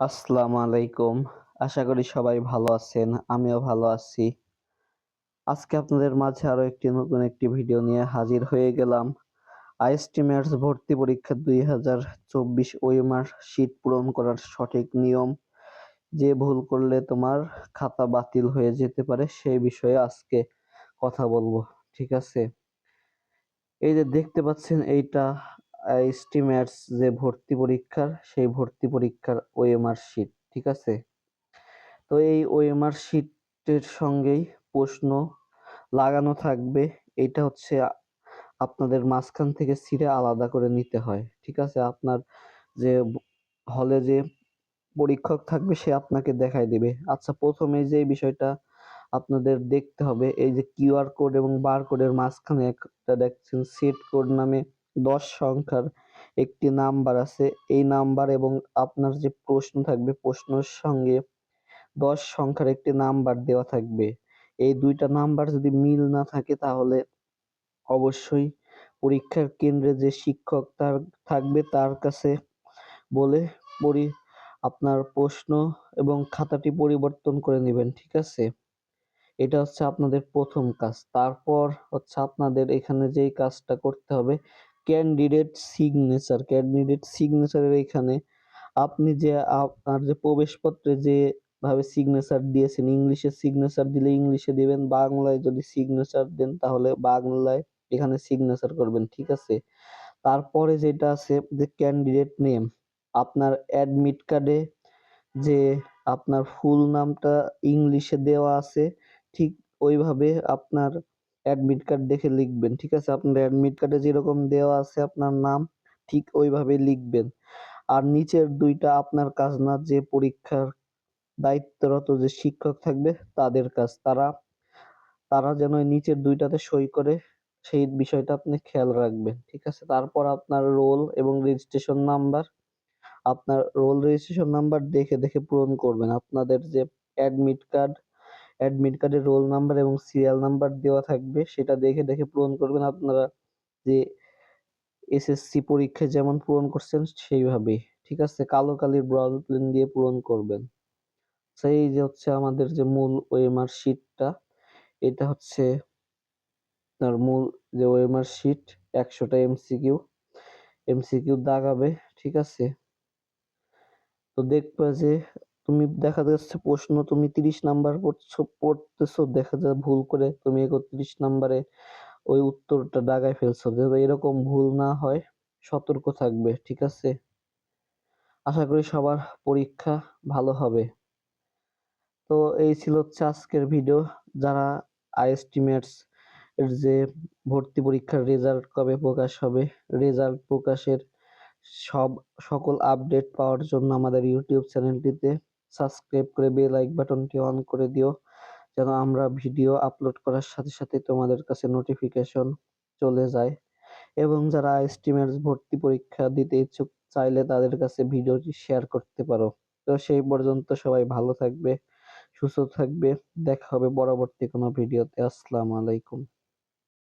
আসসালামু আলাইকুম। আশা করি সবাই ভালো আছেন, আমিও ভালো আছি। আজকে আপনাদের মাঝে আরও একটি নতুন একটি ভিডিও নিয়ে হাজির হয়ে গেলাম। আইএসটি ম্যাথস ভর্তি পরীক্ষা দুই হাজার চব্বিশ ওয়েমার শীট পূরণ করার সঠিক নিয়ম। যে ভুল করলে তোমার খাতা বাতিল হয়ে যেতে পারে সেই বিষয়ে আজকে কথা বলব, ঠিক আছে? এই যে দেখতে পাচ্ছেন এইটা ম্যাথস যে ভর্তি পরীক্ষার, সেই ভর্তি পরীক্ষার ওএমআর শিট ঠিক আছে? তো এই ওএমআর শিটের সঙ্গেই প্রশ্ন লাগানো থাকবে। এটা হচ্ছে আপনাদের মাঝখান থেকে ছিঁড়ে আলাদা করে নিতে হয়, ঠিক আছে? আপনার যে হলে যে পরীক্ষক থাকবে, সে আপনাকে দেখাই দেবে। আচ্ছা প্রথমে যে বিষয়টা আপনাদের দেখতে হবে, এই যে কিউআর কোড এবং বার কোডের মাঝখানে একটা দেখছেন সেট কোড নামে দশ সংখ্যার একটি নাম্বার আছে। এই নাম্বার এবং আপনার যে প্রশ্ন থাকবে, প্রশ্নের সঙ্গে দশ সংখ্যার একটি নাম্বার দেওয়া থাকবে। এই দুইটা নাম্বার যদি মিল না থাকে তাহলে অবশ্যই পরীক্ষার কেন্দ্রে যে শিক্ষক তার থাকবে তার কাছে বলে পরি, আপনার প্রশ্ন এবং খাতাটি পরিবর্তন করে নেবেন, ঠিক আছে? এটা হচ্ছে আপনাদের প্রথম কাজ। তারপর হচ্ছে আপনাদের এখানে যেই কাজটা করতে হবে ক্যান্ডিডেট সিগনেচার ক্যান্ডিডেট সিগনেচারের এখানে আপনি যে আপনার যে প্রবেশপত্রে যে ভাবে সিগনেচার দিয়েছেন, ইংলিশে সিগনেচার দিলে ইংলিশে দিবেন, বাংলায় যদি সিগনেচার দেন তাহলে বাংলায় এখানে সিগনেচার করবেন, ঠিক আছে? তারপরে যেটা আছে যে ক্যান্ডিডেট নেম আপনার অ্যাডমিট কার্ডে যে আপনার ফুল নামটা ইংলিশে দেওয়া আছে, ঠিক ওইভাবে আপনার অ্যাডমিট কার্ড দেখে লিখবেন, ঠিক আছে? আপনার অ্যাডমিট কার্ডে যেরকম দেওয়া আছে আপনার নাম, ঠিক ওইভাবে লিখবেন। আর নিচের দুইটা আপনার কাজ না, যে পরীক্ষার দায়িত্বরত যে শিক্ষক থাকবে, তাদের কাজ। তারা তারা যেন নিচের দুইটাতে সই করে, সেই বিষয়টা আপনি খেয়াল রাখবেন, ঠিক আছে? তারপর আপনার রোল এবং রেজিস্ট্রেশন নাম্বার আপনার রোল রেজিস্ট্রেশন নাম্বার দেখে দেখে পূরণ করবেন। আপনাদের যে অ্যাডমিট কার্ড অ্যাডমিট কার্ডে রোল নাম্বার এবং সিরিয়াল নাম্বার দেওয়া থাকবে, সেটা দেখে দেখে পূরণ করবেন আপনারা। যে এসএসসি পরীক্ষায় যেমন পূরণ করছেন সেইভাবে ঠিক আছে? কালো কালির ব্রাউন পেন দিয়ে পূরণ করবেন। সেই যে হচ্ছে আমাদের যে মূল ওএমআর শিটটা এটা হচ্ছে তার মূল যে ওএমআর শিট একশোটা এমসিকিউ এমসিকিউ দাগাবে ঠিক আছে? তো দেখবা যে তুমি দেখা যাচ্ছে প্রশ্ন তুমি তিরিশ নাম্বার পড়ছো, পড়তেছো, দেখা যায় ভুল করে তুমি একত্রিশ নাম্বারে ওই উত্তরটা দাগায় ফেলছো। যাতে এরকম ভুল না হয়, সতর্ক থাকবে, ঠিক আছে? আশা করি সবার পরীক্ষা ভালো হবে। তো এই ছিল হচ্ছে আজকের ভিডিও যারা আইএসটিমেটস এর যে ভর্তি পরীক্ষার রেজাল্ট কবে প্রকাশ হবে রেজাল্ট প্রকাশের সব, সকল আপডেট পাওয়ার জন্য আমাদের ইউটিউব চ্যানেলটিতে সাবস্ক্রাইব করে বেল লাইক বাটনটি অন করে দিও, যেন আমরা ভিডিও আপলোড করার সাথে সাথে তোমাদের কাছে নোটিফিকেশন চলে যায়। এবং যারা এস্টিমেটস ভর্তি পরীক্ষা দিতে ইচ্ছুক, চাইলে তাদের কাছে ভিডিওটি শেয়ার করতে পারো। তো সেই পর্যন্ত সবাই ভালো থাকবে, সুস্থ থাকবে, দেখা হবে পরবর্তী কোনো ভিডিওতে আসসালামু আলাইকুম।